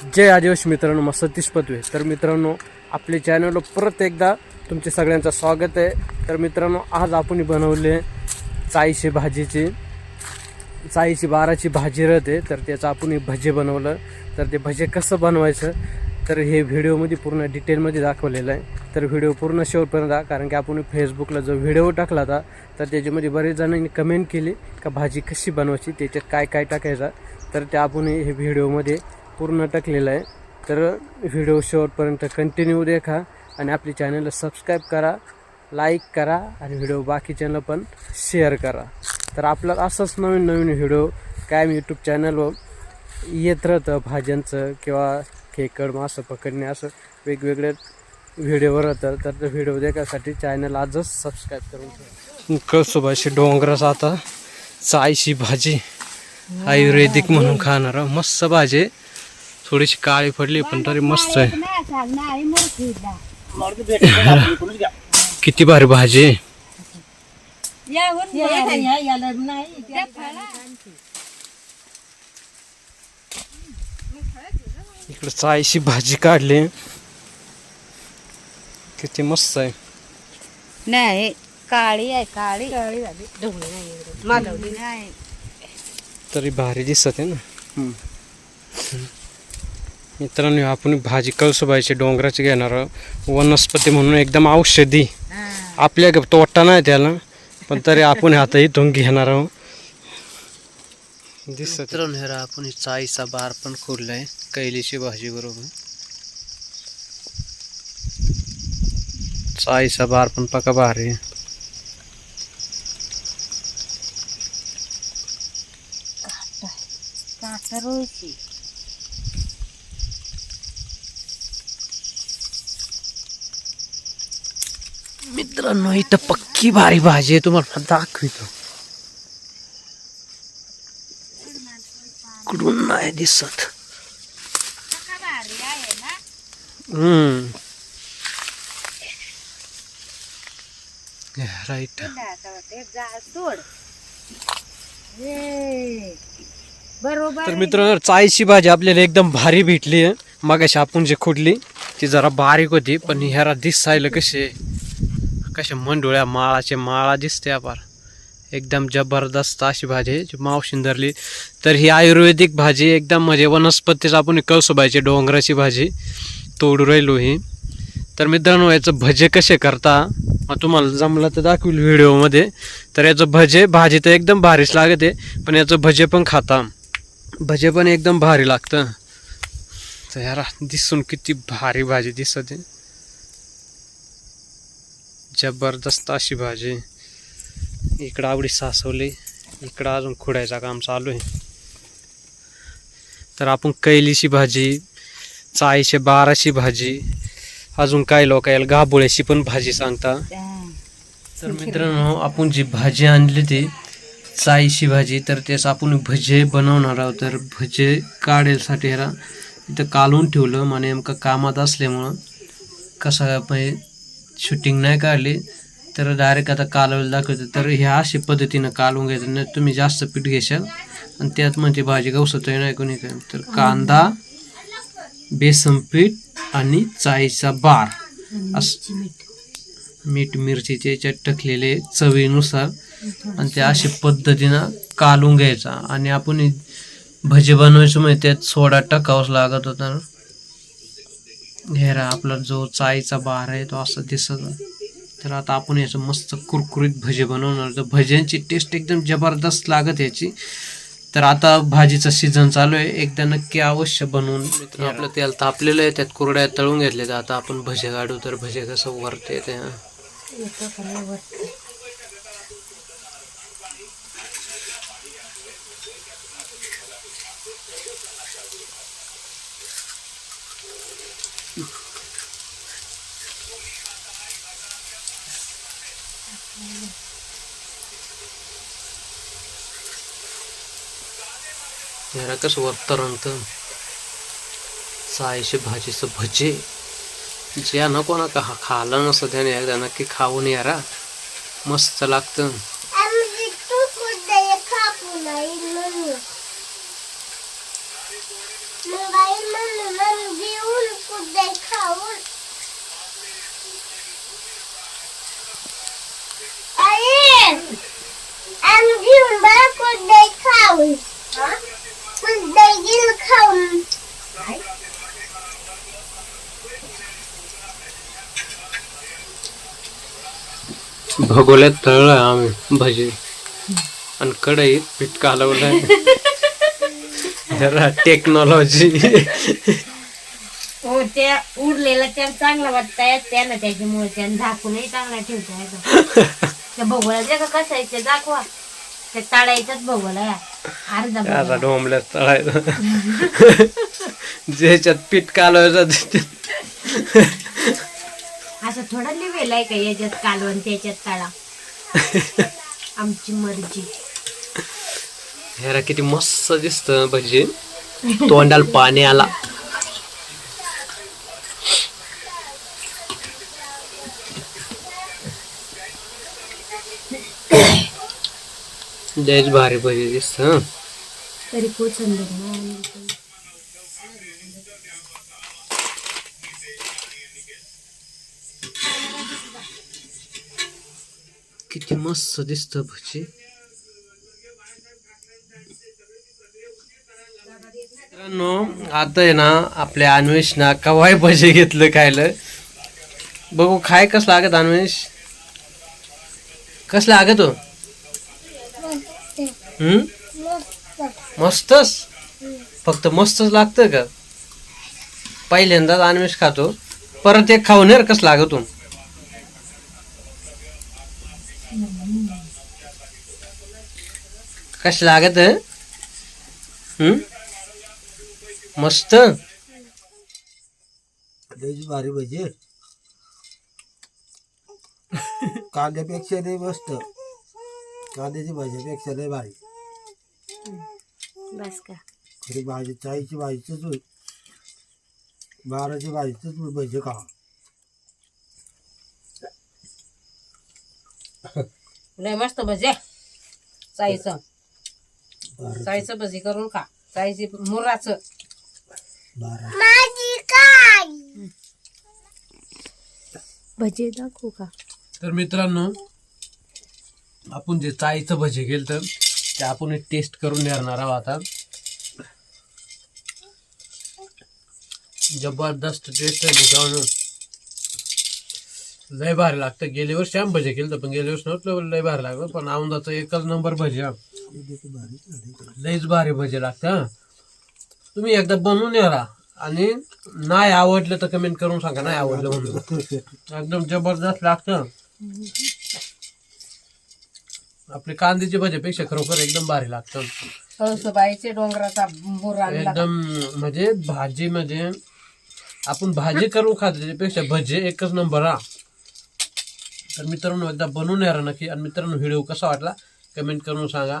जय आदिवासी मित्रांनो मग सतीश पदवे. तर मित्रांनो आपले चॅनलवर परत एकदा तुमचे सगळ्यांचं स्वागत आहे. तर मित्रांनो आज आपण बनवले चाळीशी भाजीची चाळीशी बाराची भाजी राहते तर त्याचं आपण भजे बनवलं. तर ते भजे कसं बनवायचं? तर हे व्हिडिओमध्ये पूर्ण डिटेलमध्ये दाखवलेलं आहे. तर व्हिडिओ पूर्ण शेवटपर्यंत कारण की आपण फेसबुकला जो व्हिडिओ टाकला होता तर त्याच्यामध्ये बरेच जणांनी कमेंट केली का भाजी कशी बनवायची त्याच्यात काय काय टाकायचं. तर ते आपण हे व्हिडिओमध्ये पूर्ण टाकलेला आहे. तर व्हिडिओ शेवटपर्यंत कंटिन्यू देखा आणि आपली चॅनलला सबस्क्राईब करा लाईक करा आणि व्हिडिओ बाकीच्यांना पण शेअर करा. तर आपलं असंच नवीन नवीन व्हिडिओ कायम यूट्यूब चॅनलवर येत राहतं भाज्यांचं किंवा खेकड मासं पकडणे असं वेगवेगळे व्हिडिओ राहतं तर ते व्हिडिओ देखासाठी चॅनल आजच सबस्क्राईब करून ठेवा. कळसोबाशी डोंगराचा आता चायशी भाजी आयुर्वेदिक म्हणून खाणार मस्त भाजी थोडीशी काळी पडली पण तरी मस्त आहे. किती भारी भाजी आहे. इकडे चायशी भाजी काढली. किती मस्त आहे. नाही काळी आहे काळी. काळी झाली. ढवळी नाही मालवली नाही. तरी भारी दिसत आहे ना. मित्रांनो आपण भाजी कळसोबाईची डोंगराची घेणार आहोत. वनस्पती म्हणून एकदम औषधी. आपल्या ग- तोटा नाही त्याला पण तरी आपण आता इथून घेणार आहोत. दिसत. आपण चाईचा बार पण खोडलाय कैलीची भाजी बरोबर. चाईचा बार पण पका भारी आहे. मित्रांनो इथं पक्की भारी भाजी आहे. तुम्हाला दाखवितो. कुठून नाही दिसत. हम्म. राईट बरोबर तर मित्रांनो चायची भाजी आपल्याला एकदम भारी भेटली आहे. मगाशी आपण जे खोडली ती जरा बारीक होती पण ह्याला दिसायला कसे कशा मंडोळ्या माळाचे माळा दिसते अपार. एकदम जबरदस्त अशी भाजी आहे, जी मावशीन धरली तर ही आयुर्वेदिक भाजी एकदम म्हणजे वनस्पतीच आपण कळसोबायची डोंगराची भाजी. तोडू राहिलो ही. तर मित्रांनो याचं भजे कसे करता? मग तुम्हाला जमलं तर दाखवील व्हिडिओमध्ये. तर याचं भजे भाजी तर एकदम भारीच लागते पण याचं भजे पण खाता. भजे पण एकदम भारी लागतं. तर यार दिसून किती भारी भाजी दिसते. जबरदस्त अशी भाजी. इकडं आवडी सासवली इकडं अजून खुडायचं काम चालू आहे. तर आपण कैलीची भाजी चाळीशे बाराची भाजी अजून काही लोक याला गाभोळ्याची पण भाजी सांगता. तर मित्रांनो आपण जी भाजी आणली ती चाळीशी भाजी तर त्याचं आपण भजे बनवणार आहोत. तर भजे काढायसाठी ह्याला इथं कालून ठेवलं म्हणजे नेमकं कामात असल्यामुळं कसं म्हणजे शूटिंग नाही काढली तर डायरेक्ट आता कालवलं दाखवतं. तर ह्या अशी पद्धतीनं कालवून घ्यायचं नाही तुम्ही जास्त पीठ घेशाल. आणि त्यात म्हणजे भाजी गवसत नाही कोणी काय तर कांदा बेसन पीठ आणि चाईचा बार. असं मीठ मिरचीचे याच्यात टाकलेले चवीनुसार. आणि ते अशा पद्धतीनं कालून घ्यायचा. आणि आपण भजी बनवायचं म्हणजे त्यात सोडा टाकावाच लागत होता. हेरा आपला जो चायचा बार आहे तो असं दिसत तर आता आपण याचं मस्त कुरकुरीत भजे बनवणार तर भज्यांची टेस्ट एकदम जबरदस्त लागत याची. तर आता भाजीचं सीझन चालू आहे. एकदा नक्की अवश्य बनवून मित्र आपलं तेल तापलेलं आहे. त्यात कुरड्या तळून घेतले तर आता आपण भजे काढू. तर भजे कसं वरते ते हा. कसं वरतं रंगतं भाजीचं भजे ज्या नको ना का खाल्लं नसतं त्याने एकदा नक्की खाऊन यारा मस्त लागतं मोबाईल म्हणून कुठे खाऊन अरे आम्ही घेऊन बरं कुठे खाऊन कुठे गेलं खाऊन भगोल्यात तळलं आम्ही भजी. आणि कढईत पीठ कालवलंय जरा टेक्नॉलॉजी हो त्या उरलेला त्याला चांगला वाटताय त्याला त्याच्यामुळे त्यानं झाकूनही चांगला ठेवता येतो त्या जे का कसं आहे ते दाखवा. त्या ताळायचाच आहे. अर्धा आता भगोळा. ढोंबल्यात तळायचं. ज्याच्यात पीठ कालवायचं त्याच्यात. असं थोडा लिवेल आहे का याच्यात कालवण त्याच्यात ताळा आमची मर्जी ह्याला किती मस्त दिसत भजी तोंडाला पाणी आला लयच भारी भजी दिसत. तरी नाही. किती मस्त दिसत भजी मित्रांनो आता आहे ना आपल्या अन्वेष ना कवाय भजी घेतलं खायला. बघू खाय कस लागत अन्वेष? कस लागत हो? हम्म? मस्तच? फक्त मस्तच लागतं का? पहिल्यांदाच अन्वेष खातो. परत एक खाऊन येर कस लागत हो? कस लागत हम्म मस्त. भारी भजी. कांद्यापेक्षा लय मस्त. कांद्याची भाजीपेक्षा लय भारी. बस का? खरी भाजी चाईची भाजीच होय बाराची भाजीच भजी खा लय मस्त भजे चाईचं चाईचं भजी करून खा. चाईची मुराचं बारा. माझी काय भजी दाखवू का? तर मित्रांनो आपण जे चाईचं भजी केलं तर ते आपण टेस्ट करून देणार आहोत आता. जबरदस्त टेस्ट आहे मित्रांनो. लय भारी लागतं. गेल्या वर्षी आम्ही भजी केलं पण गेल्या वर्षी नव्हतं लय भारी लागलं. पण औंदाचं एकच नंबर भजी लयच भारी भजी लागतं. तुम्ही एकदा बनवून या आणि नाही आवडलं तर कमेंट करून सांगा नाही आवडलं म्हणून. एकदम जबरदस्त लागतं. आपली कांद्याची भजीपेक्षा खरोखर एकदम भारी लागतं. कळसुबाईचे डोंगराचा मुरा एकदम म्हणजे भाजी म्हणजे आपण भाजी करून खातो त्याच्यापेक्षा भजी एकच नंबर हा. तर मित्रांनो एकदा बनवून या नक्की. आणि मित्रांनो व्हिडिओ कसा वाटला कमेंट करून सांगा.